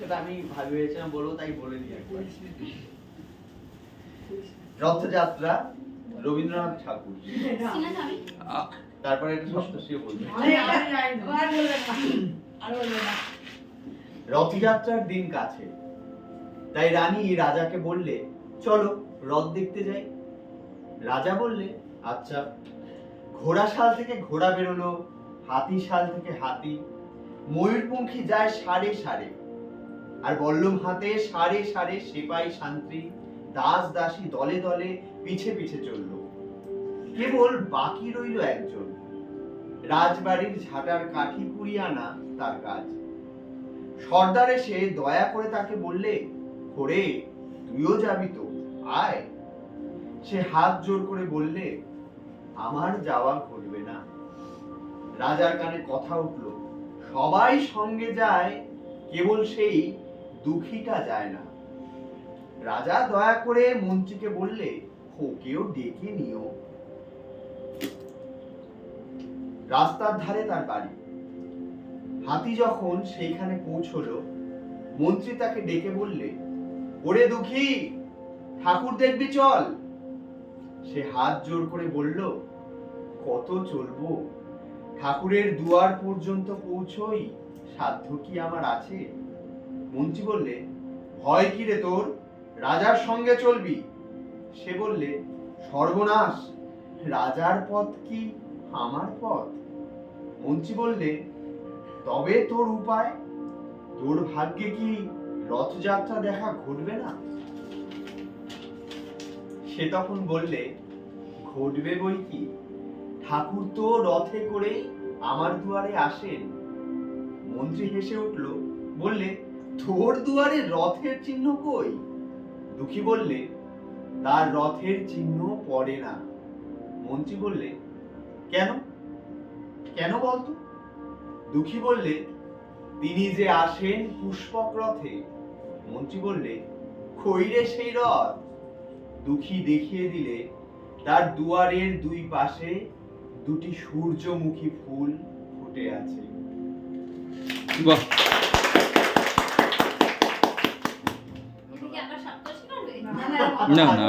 সেটা আমি ভাবি ভেবেছিলাম বলব তাই বলে দিই একবার। রথযাত্রা রবীন্দ্রনাথ ঠাকুর। তারপরে বলবে। রথযাত্রার দিন কাছে। তাই রানী রাজাকে বললে চলো রথ দেখতে যাই। রাজা বললে আচ্ছা ঘোড়া শাল থেকে ঘোড়া বেরোলো হাতি শাল থেকে হাতি। ময়ূরপঙ্খী যায় সারে সারে আর বল্লম হাতে সারে সারে সেপাই শান্তি, দাস দাসী দলে দলে পিছে পিছে চলল। কেবল বাকি রইল একজন। রাজবাড়ির ঝাঁটার কাঠি কুড়িয়ে আনা তার কাজ। সর্দার এসে দয়া করে তাকে বললে ওরে তুইও যাবি তো, আয়। সে হাত জোর করে বললে, আমার যাওয়া ঘটবে না। রাজার কানে কথা উঠল, সবাই সঙ্গে যায়, কেবল সেই দুঃখীটা যায় না। রাজা দয়া করে মন্ত্রীকে বললে, ওকেও ডেকে নিও। রাস্তার ধারে তার বাড়ি। হাতি যখন সেইখানে পৌঁছলো, মন্ত্রী তাকে ডেকে বললে, ওরে দুঃখী, ঠাকুর দেখবি চল। সে হাত জোর করে বলল, কত চলবো? ঠাকুরের দুয়ার পর্যন্ত পৌঁছই সাধ্য কি আমার আছে? মন্ত্রী বললে, ভয় কি রে তোর? রাজার সঙ্গে চলবি? সে বললে, সর্বনাশ। রাজার পথ কি আমার পথ? মন্ত্রী বললে, তবে তোর উপায়। তোর ভাগ্যে কি রথযাত্রা দেখা ঘটবে না? সে তখন বললে, ঘটবে বই কি? ঠাকুর তো রথে করে আমার দুয়ারে আসেন। মন্ত্রী হেসে উঠল, বললে তোর দুয়ারে রথের চিহ্ন কই? দুঃখী বললে, তার রথের চিহ্ন পড়ে না। মন্ত্রী বললে, কেন? কেন বলতো? দুঃখী বললে, তিনি যে আসেন পুষ্পক রথে। মন্ত্রী বললে খৈরে সেই রথ। দুঃখী দেখিয়ে দিলে, তার দুয়ারের দুই পাশে দুটি সূর্যমুখী ফুল ফুটে আছে। বাহ! না, না।